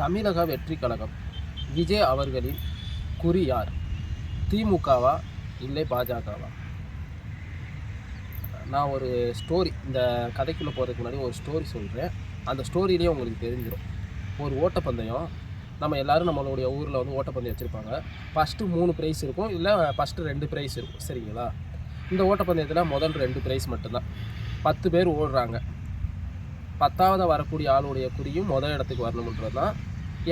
தமிழக வெற்றி கழகம். விஜய் அவர்களின் குறி யார்? திமுகவா? இல்லை பாஜகவா? நான் ஒரு ஸ்டோரி இந்த கதைக்குள்ளே போகிறதுக்கு முன்னாடி ஒரு ஸ்டோரி சொல்கிறேன் அந்த ஸ்டோரியிலே உங்களுக்கு தெரிஞ்சிடும் ஒரு ஓட்டப்பந்தயம். நம்ம எல்லாரும் நம்மளுடைய ஊரில் வந்து ஓட்டப்பந்தயம் வச்சுருப்பாங்க. ஃபஸ்ட்டு மூணு ப்ரைஸ் இருக்கும். இல்லை ஃபஸ்ட்டு ரெண்டு ப்ரைஸ் இருக்கும். சரிங்களா? இந்த ஓட்டப்பந்தயத்தில் முதல் ரெண்டு ப்ரைஸ் மட்டும்தான். பத்து பேர் ஓடுறாங்க. பத்தாவது வரக்கூடிய ஆளுடைய குறியும் மொதல் இடத்துக்கு வரணுன்றது தான்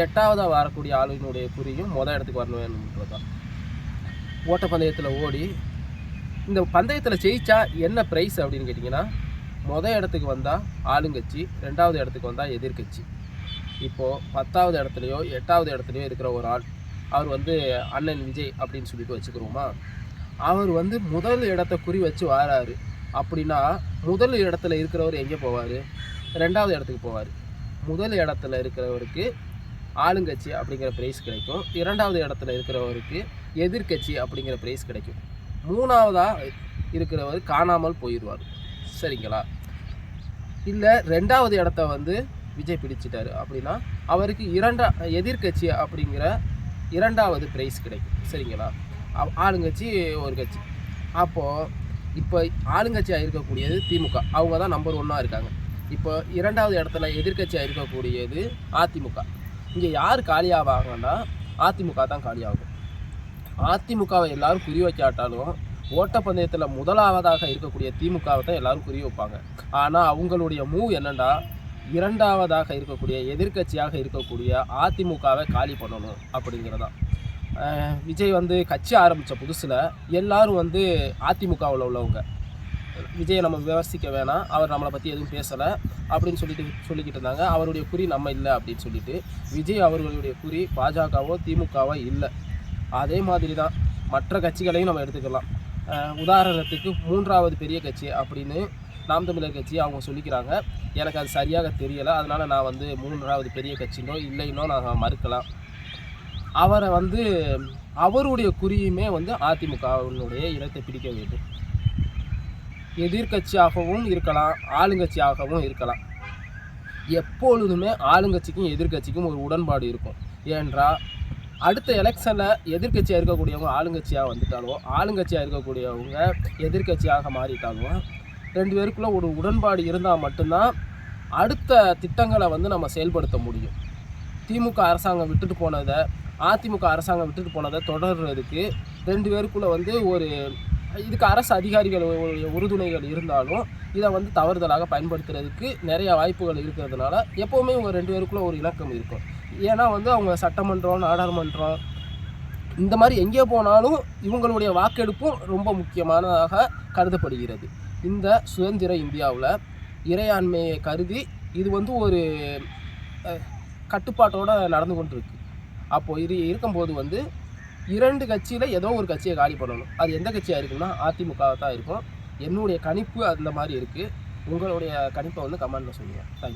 எட்டாவதாக வரக்கூடிய ஆளுனுடைய குறியும் மொதல் இடத்துக்கு வரணுன்றது தான் ஓட்டப்பந்தயத்தில் ஓடி இந்த பந்தயத்தில் ஜெயிச்சா என்ன ப்ரைஸ் அப்படின்னு கேட்டிங்கன்னா மொதல் இடத்துக்கு வந்தால் ஆளுங்கட்சி ரெண்டாவது இடத்துக்கு வந்தால் எதிர்க்கட்சி இப்போது பத்தாவது இடத்துலையோ எட்டாவது இடத்துலையோ இருக்கிற ஒரு ஆள் அவர் வந்து அண்ணன் விஜய் அப்படின்னு சொல்லிட்டு வச்சுக்கிறோமா? அவர் வந்து முதல் இடத்த குறி வச்சு வாராரு. அப்படின்னா முதல் இடத்துல இருக்கிறவர் எங்கே போவார்? ரெண்டாவது இடத்துக்கு போவார். முதல் இடத்துல இருக்கிறவருக்கு ஆளுங்கட்சி அப்படிங்கிற ப்ரைஸ் கிடைக்கும். இரண்டாவது இடத்துல இருக்கிறவருக்கு எதிர்க்கட்சி அப்படிங்கிற ப்ரைஸ் கிடைக்கும். மூணாவதாக இருக்கிறவர் காணாமல் போயிடுவார். சரிங்களா? இல்லை ரெண்டாவது இடத்த வந்து விஜய் பிடிச்சிட்டாரு அப்படின்னா அவருக்கு இரண்டா எதிர்க்கட்சி அப்படிங்கிற இரண்டாவது ப்ரைஸ் கிடைக்கும். சரிங்களா? ஆளுங்கட்சி ஒரு கட்சி. அப்போது இப்போ ஆளுங்கட்சியாக இருக்கக்கூடியது திமுக. அவங்க தான் நம்பர் ஒன்னாக இருக்காங்க. இப்போ இரண்டாவது இடத்துல எதிர்க்கட்சியாக இருக்கக்கூடியது அதிமுக. இங்கே யார் காலியாவாங்கன்னா அதிமுக தான் காலியாகும். அதிமுகவை எல்லாரும் குறி வைக்காட்டாலும் ஓட்டப்பந்தயத்தில் முதலாவதாக இருக்கக்கூடிய திமுகவை தான் எல்லாரும் குறி வைப்பாங்க. ஆனால் அவங்களுடைய மூவ் என்னண்டா இரண்டாவதாக இருக்கக்கூடிய எதிர்க்கட்சியாக இருக்கக்கூடிய அதிமுகவை காலி பண்ணணும் அப்படிங்கிறதா விஜய் வந்து கட்சி ஆரம்பித்த புதுசில் எல்லாரும் வந்து அதிமுகவில் உள்ளவங்க. விஜயை நம்ம விமர்சிக்க வேணாம். அவர் நம்மளை பற்றி எதுவும் பேசலை. அப்படின்னு சொல்லிட்டு சொல்லிக்கிட்டு இருந்தாங்க. அவருடைய குறி நம்ம இல்லை அப்படின்னு சொல்லிட்டு. விஜய் அவர்களுடைய குறி பாஜகவோ திமுகவோ இல்லை. அதே மாதிரி தான் மற்ற கட்சிகளையும் நம்ம எடுத்துக்கலாம். உதாரணத்துக்கு மூன்றாவது பெரிய கட்சி அப்படின்னு நாம் தமிழர் கட்சி அவங்க சொல்லிக்கிறாங்க. எனக்கு அது சரியாக தெரியலை. அதனால் நான் வந்து மூன்றாவது பெரிய கட்சினோ இல்லைன்னோ நான் மறுக்கலாம். அவரை வந்து அவருடைய குறியுமே வந்து அதிமுகவினுடைய இடத்தை பிடிக்க வேண்டும். எதிர்க்கட்சியாகவும் இருக்கலாம் ஆளுங்கட்சியாகவும் இருக்கலாம். எப்பொழுதுமே ஆளுங்கட்சிக்கும் எதிர்க்கட்சிக்கும் ஒரு உடன்பாடு இருக்கும். ஏன்றால் அடுத்த எலெக்ஷனில் எதிர்க்கட்சியாக இருக்கக்கூடியவங்க ஆளுங்கட்சியாக வந்துட்டாலும் ஆளுங்கட்சியாக இருக்கக்கூடியவங்க எதிர்க்கட்சியாக மாறிட்டாலும் ரெண்டு பேருக்குள்ளே ஒரு உடன்பாடு இருந்தால் மட்டும்தான் அடுத்த திட்டங்களை வந்து நம்ம செயல்படுத்த முடியும். திமுக அரசாங்கம் விட்டுட்டு போனதை அதிமுக அரசாங்கம் விட்டுட்டு போனதை தொடர்றதுக்கு ரெண்டு பேருக்குள்ளே வந்து ஒரு இதுக்கு அரசு அதிகாரிகள் உறுதுணைகள் இருந்தாலும் இதை வந்து தவறுதலாக பயன்படுத்துறதுக்கு நிறைய வாய்ப்புகள் இருக்கிறதுனால எப்போவுமே இவங்க ரெண்டு பேருக்குள்ள ஒரு இணக்கம் இருக்கும். ஏன்னா வந்து அவங்க சட்டமன்றம் நாடாளுமன்றம் இந்த மாதிரி எங்கே போனாலும் இவங்களுடைய வாக்கெடுப்பும் ரொம்ப முக்கியமானதாக கருதப்படுகிறது. இந்த சுதந்திர இந்தியாவில் இறையாண்மையை கருதி இது வந்து ஒரு கட்டுப்பாட்டோடு நடந்து கொண்டிருக்கு. அப்போது இது இருக்கும்போது வந்து இரண்டு கட்சியில் ஏதோ ஒரு கட்சியை காலி பண்ணணும். அது எந்த கட்சியாக இருக்குன்னா அதிமுகவாக தான் இருக்கும். என்னுடைய கணிப்பு அந்த மாதிரி இருக்குது உங்களுடைய கணிப்பை வந்து கமெண்டில் சொல்லுங்கள் தேங்க்யூ